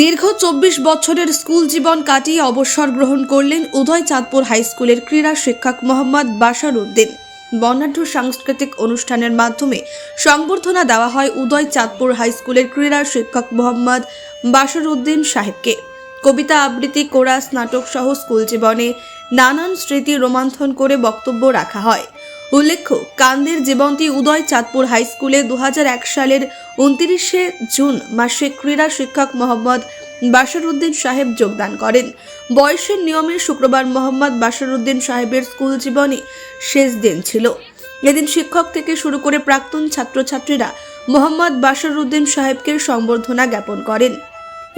দীর্ঘ চব্বিশ বছরের স্কুল জীবন কাটিয়ে অবসর গ্রহণ করলেন উদয় চাঁদপুর হাই স্কুলের ক্রীড়া শিক্ষক মোহাম্মদ বাশার উদ্দিন। বর্ণাঢ্য সাংস্কৃতিক অনুষ্ঠানের মাধ্যমে সংবর্ধনা দেওয়া হয় উদয় চাঁদপুর হাই স্কুলের ক্রীড়া শিক্ষক মোহাম্মদ বাশার উদ্দিন সাহেবকে। কবিতা আবৃত্তি, কোরাস, নাটক সহ স্কুল জীবনে নানান স্মৃতি রোমান্থন করে বক্তব্য রাখা হয়। উল্লেখ্য, কান্দের জীবন্তী উদয় চাঁদপুর হাই স্কুলে দু হাজার এক সালের উনত্রিশে জুন মাসে ক্রীড়া শিক্ষক মোহাম্মদ বাশারুদ্দিন সাহেব যোগদান করেন। বয়সের নিয়মে শুক্রবার মোহাম্মদ বাশারুদ্দিন সাহেবের স্কুল জীবনে শেষ দিন ছিল। এদিন শিক্ষক থেকে শুরু করে প্রাক্তন ছাত্রছাত্রীরা মোহাম্মদ বাশারুদ্দিন সাহেবকে সম্বর্ধনা জ্ঞাপন করেন।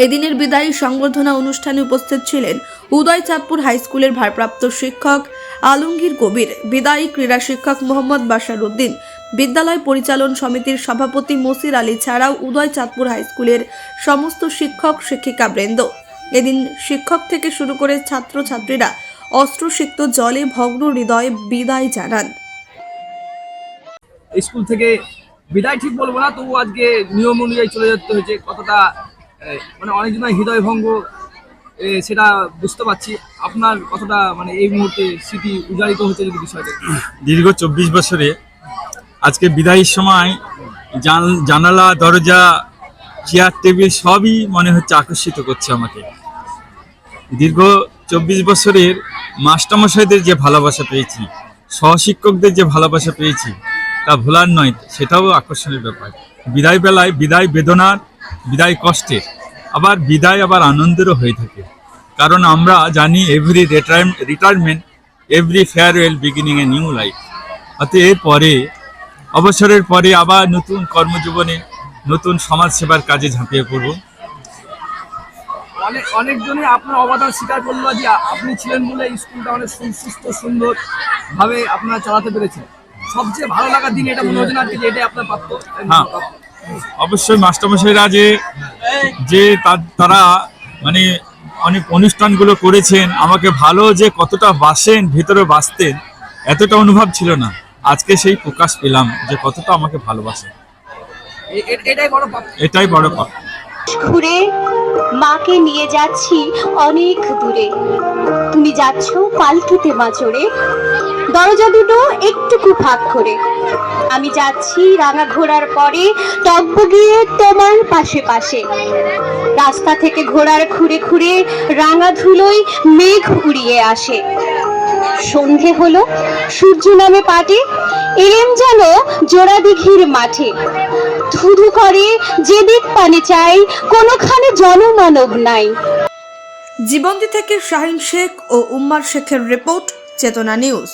এদিনের বিদায়ী সংবর্ধনা অনুষ্ঠানে উপস্থিত ছিলেন উদয় চাঁদপুর হাই স্কুলের ভারপ্রাপ্ত শিক্ষক আলমগীর কবির, বিদায়ী ক্রীড়া শিক্ষক মোহাম্মদ বাশার উদ্দিন, বিদ্যালয় পরিচালন সমিতির সভাপতি মসির আলী ছাড়াও উদয় চাঁদপুর হাই স্কুলের সমস্ত শিক্ষক, শিক্ষিকা বৃন্দ। এদিন শিক্ষক থেকে শুরু করে ছাত্রছাত্রীরা অস্ত্রসিক্ত জলে ভগ্ন হৃদয়ে বিদায় জানান। স্কুল থেকে বিদায় ঠিক বলব না তবু আজকে নিয়ম অনুযায়ী চলে যেতে হয়েছে, কতটা মানে অনেকজনের হৃদয় ভঙ্গ এ, সেটা বুঝতে পারছি। আপনার কতটা মানে এই মুহূর্তে স্মৃতি উজাড়িত হচ্ছে যদি বিষয়টা দীর্ঘ চব্বিশ বছরে আজকে বিদায়ের সময় জান- জানালা দরজা চেয়ার টেবিল সবই মনে হচ্ছে আকর্ষিত করছে আমাকে। দীর্ঘ চব্বিশ বছরের মাস্টারমশাইদের যে ভালোবাসা পেয়েছি সহশিক্ষকদের যে ভালোবাসা পেয়েছি তা ভোলার নয় সেটাও আকর্ষণের ব্যাপার। বিদায় বেলায় বিদায় বেদনার বিদায় কষ্টের আবার বিদায় আবার আনন্দেরও হয়ে থাকে। কারণ আমরা জানি every retirement every farewell beginning a new life অতএব এরপরে অবসরের পরে আবার নতুন কর্মজীবনে নতুন সমাজ সেবার কাজে ঝাঁপিয়ে পড়ব। অনেক অনেকজনই আপনার অবদান স্বীকার করল যে আপনি ছিলেন বলে স্কুলটা অনেক সুস্থ সুন্দর ভাবে আপনারা চালাতে পেরেছেন। সবচেয়ে ভালো লাগার দিন এটা মনে হচ্ছে না আজকে যে এটাই আপনার প্রাপ্য। হ্যাঁ। অবশ্যই মাস্টারমশাইরা যে যে তারা মানে অনেক অনুষ্ঠানগুলো করেছেন আমাকে ভালো যে কতটা বাসেন ভেতরে বাসতেন এতটা অনুভব ছিল না। আজকে সেই প্রকাশ পেলাম যে কতটা আমাকে ভালোবাসে এ- এ- এটাই বড় এটাই বড় কথা ঘুরে মাকে নিয়ে যাচ্ছি অনেক দূরে। তুমি যাচ্ছ পালকিতে মা চড়ে দরজা দুটো একটুকু ফাঁক করে। আমি যাচ্ছি রাঙা ঘোড়ার পরে টব্ব গিয়ে তোমার পাশে পাশে। রাস্তা থেকে ঘোড়ার খুঁড়ে খুঁড়ে রাঙা ধুলোয় মেঘ উড়িয়ে আসে। সন্ধে হলো, সূর্য নামে পাটে এলেম যেন জোড়া দিঘির মাঠে। ধুধু করে যেদিক পানে চাই, কোনোখানে জনমানব নাই। জীবন্তী থেকে শাহিন শেখ ও উম্মার শেখের রিপোর্ট চেতনা নিউজ।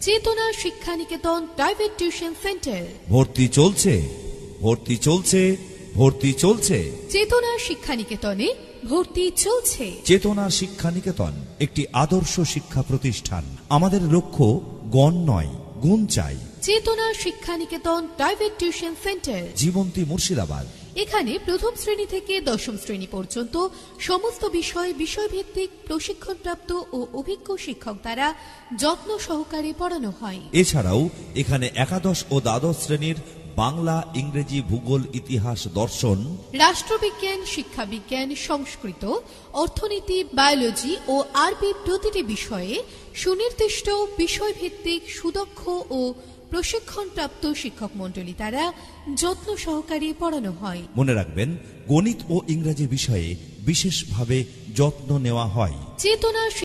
চেতনা Shiksha Niketan private tuition centre. ভর্তি চলছে ভর্তি চলছে ভর্তি চলছে। চেতনা শিক্ষা নিকেতনে ভর্তি চলছে। চেতনা শিক্ষা নিকেতন একটি আদর্শ শিক্ষা প্রতিষ্ঠান। আমাদের লক্ষ্য গণ নয় গুণ চাই। Chetana Shiksha Niketan private tuition centre. Jibanti Murshidabad. এখানে প্রথম শ্রেণি থেকে দশম শ্রেণি পর্যন্ত সমস্ত বিষয় বিষয়ভিত্তিক প্রশিক্ষণপ্রাপ্ত ও অভিজ্ঞ শিক্ষক দ্বারা যত্ন সহকারে পড়ানো হয়। এছাড়াও এখানে একাদশ ও দ্বাদশ শ্রেণির বাংলা ইংরেজি ভূগোল ইতিহাস দর্শন রাষ্ট্রবিজ্ঞান শিক্ষাবিজ্ঞান সংস্কৃত অর্থনীতি বায়োলজি ও আরবি প্রতিটি বিষয়ে সুনির্দিষ্ট বিষয়ভিত্তিক সুদক্ষ ও প্রশিক্ষণপ্রাপ্ত শিক্ষক মণ্ডলী দ্বারা যত্ন সহকারে পড়ানো হয়। মনে রাখবেন গণিত ও ইংরাজি বিষয়ে বিশেষভাবে যত্ন নেওয়া হয়। চেতনা